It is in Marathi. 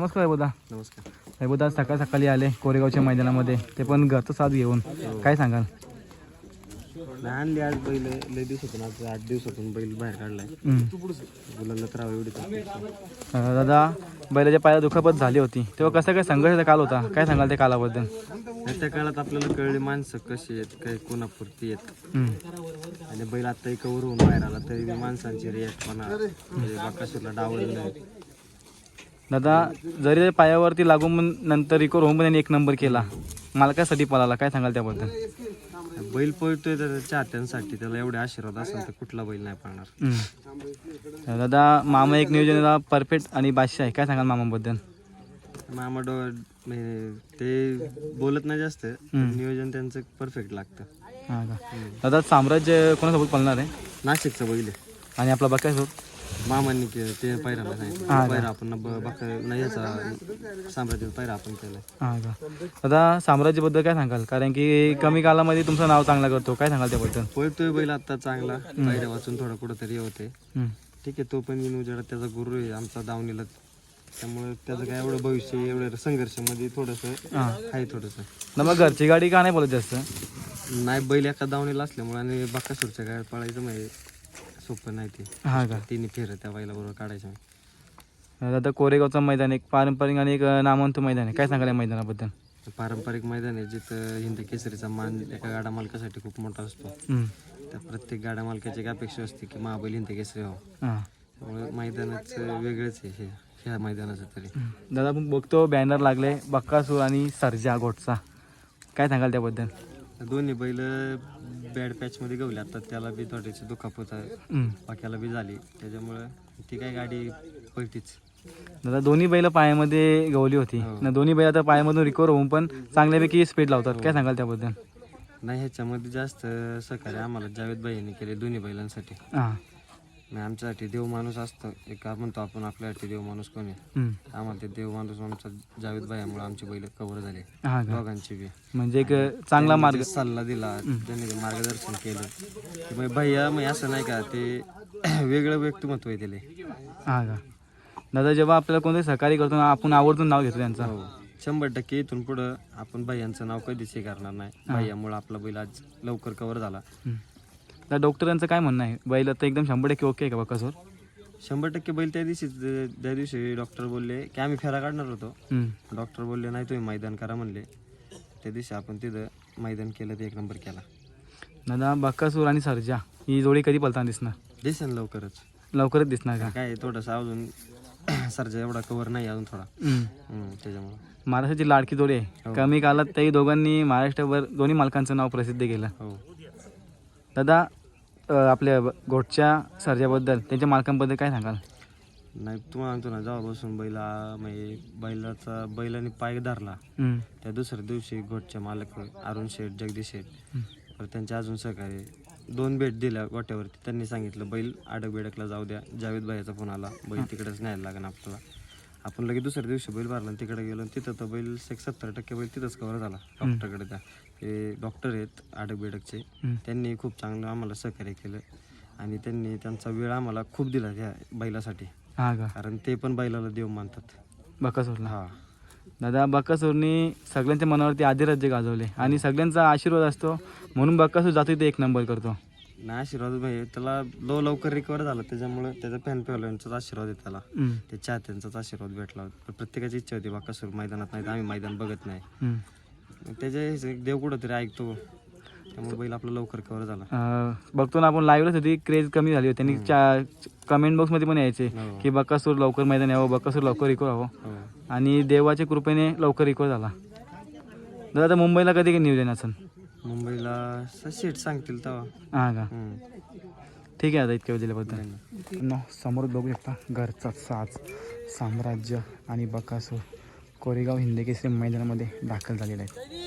नमस्कार बोदा नमस्कार. बोदा सकाळ सकाळी आले कोरेगावच्या मैदानामध्ये. ते पण घरचं साथ घेऊन. काय सांगाल? आणली आज बैल. लय दिवसातून आज आठ दिवसातून बैल बाहेर काढलाय. तर एवढी अं, दादा बैलाच्या पायाला दुखापत झाली होती. तेव्हा कसं काय संघर्षाचा काल होता? काय सांगाल त्या कालाबद्दल? त्या काळात आपल्याला कळले माणसं कशी आहेत काय कोणापुरती आहेत. हम्म. आणि बैल आता कवर होऊन बाहेर आला तरी बी माणसांची रिॲक्ट म्हणा म्हणजे डावललं. दादा जरी पायावरती लागून नंतर रिकवर होऊन पण त्यांनी एक नंबर केला. मालकासाठी पळाला काय सांगाल त्याबद्दल? बैल पळतोय तर चाहत्यांसाठी त्याला एवढे आशीर्वाद असेल तर कुठला बैल नाही पाळणार. हम्म. दादा मामा एक नियोजनाला परफेक्ट आणि बादशाह आहे. काय सांगाल मामाबद्दल? मामा डो म्हणजे ते बोलत नाही जास्त. नियोजन त्यांचं परफेक्ट लागतं. हां का? दादा साम्राज्य कोणासोबत पळणार आहे? नाशिकचं बैल आहे. आणि आपला बकासूर? मामांनी केलं ते सांगितलं? पैरा आपण ब- बक नाही याचा साम्राज्य पैरा आपण केलाय. हां का? दादा साम्राज्यबद्दल काय सांगाल? कारण की कमी कालामध्ये तुमचं नाव चांगलं करतो. काय सांगाल त्याबद्दल? पळतोय बैल आता चांगला. पैरा वाचून थोडा कुठंतरी होते हम्म. ठीक आहे तो पण येऊन उजेडात त्याचा गुरु आहे आमचा दावणीला. त्यामुळे त्याचं काय एवढं भविष्य एवढं संघर्षामध्ये थोडंसं आहे थोडंसं. ना मग घरची गाडी का नाही बोलत जास्त? नाही बैल एका दावणीला असल्यामुळे आणि बाकासूरच्या गाड्यात पळायचं म्हणजे सोपं नाही ते. हां का? तिन्ही फेर त्या बैला बरोबर काढायचं दादा कोरेगावचं मैदान एक पारंपरिक आणि एक नामवंत मैदान आहे. काय सांगाल या मैदानाबद्दल? पारंपरिक मैदान आहे जिथं हिंद केसरीचा मान एका गाडा मालकासाठी खूप मोठा असतो. त्या प्रत्येक गाड्या मालकाची एक अपेक्षा असते की महाबैल हिंद केसरी व्हावं. हां. त्यामुळे मैदानाच वेगळंच आहे हे ह्या मैदानाचं तरी. दादा आपण बघतो बॅनर लागले बक्कासूर आणि सर्जा गोटचा. काय सांगाल त्याबद्दल? दोन्ही बैल बॅड पॅचमध्ये गवले. आता त्याला बी थोडीशी दुखापत आहे. बाक्याला बी झाली. त्याच्यामुळं ती काय गाडी पळतीच. दादा दोन्ही बैल पायामध्ये गवली होती. हो. ना दोन्ही बैल आता पायामधून रिकवर होऊन पण चांगल्यापैकी स्पीड लावतात. काय सांगाल त्याबद्दल? नाही ह्याच्यामध्ये जास्त सहकार्य आम्हाला जावेद भाईंनी केले दोन्ही बैलांसाठी. हां. नाही आमच्यासाठी देव माणूस असतं. एक म्हणतो आपण आपल्यासाठी देव माणूस कोणी. आम्हाला ते देव माणूस आमचा जावेद भाईमुळे आमची बैल कव्हर झाले. हां का? दोघांची बी. म्हणजे एक चांगला मार्ग. सल्ला दिला त्यांनी ते मार्गदर्शन केलं. की मग भैया मग असं नाही का ते वेगळं व्यक्तिमत्व आहे त्याला. हां का? दादा जेव्हा आपल्याला कोणतरी सहकार्य करतो ना आपण आवर्जून नाव घेतो त्यांचं. हो. शंभर टक्के इथून पुढं आपण भैयांचं नाव कधीच हे करणार नाही भैयामुळे आपला बैल आज लवकर कव्हर झाला. दादा डॉक्टरांचं काय म्हणणं आहे? बैल आता एकदम शंभर टक्के ओके आहे का बक्कासूर शंभर टक्के बैल त्या दिवशी त्या दिवशी डॉक्टर बोलले की आम्ही फेरा काढणार होतो. डॉक्टर बोलले नाही तुम्ही मैदान करा म्हणले. त्या दिवशी आपण तिथं मैदान केलं ते एक नंबर केला. दादा बक्कासूर आणि सर्जा ही जोडी कधी पलताना दिसणार? दिसेल लवकरच. लवकरच दिसणार का? काय थोडंसं अजून सरजा एवढा कव्हर नाही अजून थोडा. त्याच्यामुळं. महाराष्ट्राची लाडकी जोडी आहे. हो. कमी कालात त्याही दोघांनी महाराष्ट्रभर दोन्ही मालकांचं नाव प्रसिद्ध केलं. हो. दादा आपल्या गोटच्या सर्जाबद्दल त्यांच्या मालकांबद्दल काय सांगाल? नाही तुम्हाला सांगतो ना जेव्हा बसून बैला म्हणजे बैलाचा बैलाने पाय धरला. त्या दुसऱ्या दिवशी गोटचे मालक अरुण शेठ जगदीश शेठ. तर त्यांचे अजून सहकार्य दोन भेट दिल्या गोट्यावरती. त्यांनी सांगितलं बैल आडक बेडकला जाऊ द्या. जावेद भाईचा फोन आला. बैल तिकडेच न्यायला लागेल आपल्याला. आपण लगेच दुसऱ्या दिवशी बैल भरला तिकडे गेलो आणि तिथं तर बैल एक सत्तर टक्के बैल तिथंच कवर झाला. डॉक्टरकडे त्या. ते डॉक्टर आहेत आडक बेडकचे. त्यांनी खूप चांगलं आम्हाला सहकार्य केलं. आणि त्यांनी त्यांचा वेळ आम्हाला खूप दिला त्या बैलासाठी. हा का? कारण ते पण बैलाला देव मानतात. बकासूरला? हा. दादा बकासूरनी सगळ्यांच्या मनावरती आधिराज्य गाजवले. आणि सगळ्यांचा आशीर्वाद असतो म्हणून बकासूर जातो ते एक नंबर करतो. नाही आशीर्वाद भाई त्याला लो लवकर रिकवर झाला. त्याच्यामुळे त्याचा फॅन फॉलोअरचाच आशीर्वाद आहे त्याला. हम्म. ते चाहत्यांचाच आशीर्वाद भेटला. प्रत्येकाची इच्छा होती बाकासूर मैदानात नाही तर आम्ही मैदान बघत नाही. त्याच्या देव कुठं तरी ऐकतो. त्यामुळे बैल आपला लवकर कव्हर झाला. अ, बघतो ना आपण लाईव्हच होती क्रेज कमी झाली होती त्यांनी कमेंट बॉक्समध्ये पण यायचे हो. की बकासूर लवकर मैदान यावं बकासूर लवकर रिकवर व्हावं. हो. आणि देवाच्या कृपेने लवकर रिकवर झाला. दादा आता मुंबईला कधी काही नियोजन असेल मुंबईला सीट सांगतील तेव्हा. हां का? हम्म. ठीक आहे आता इतक्या वेळ दिल्याबद्दल धन्यवाद. न समोर बघू शकता घरचा साज साम्राज्य आणि बकासूर. कोरेगाव हिंदकेसरी मैदानामध्ये दाखल झालेले आहे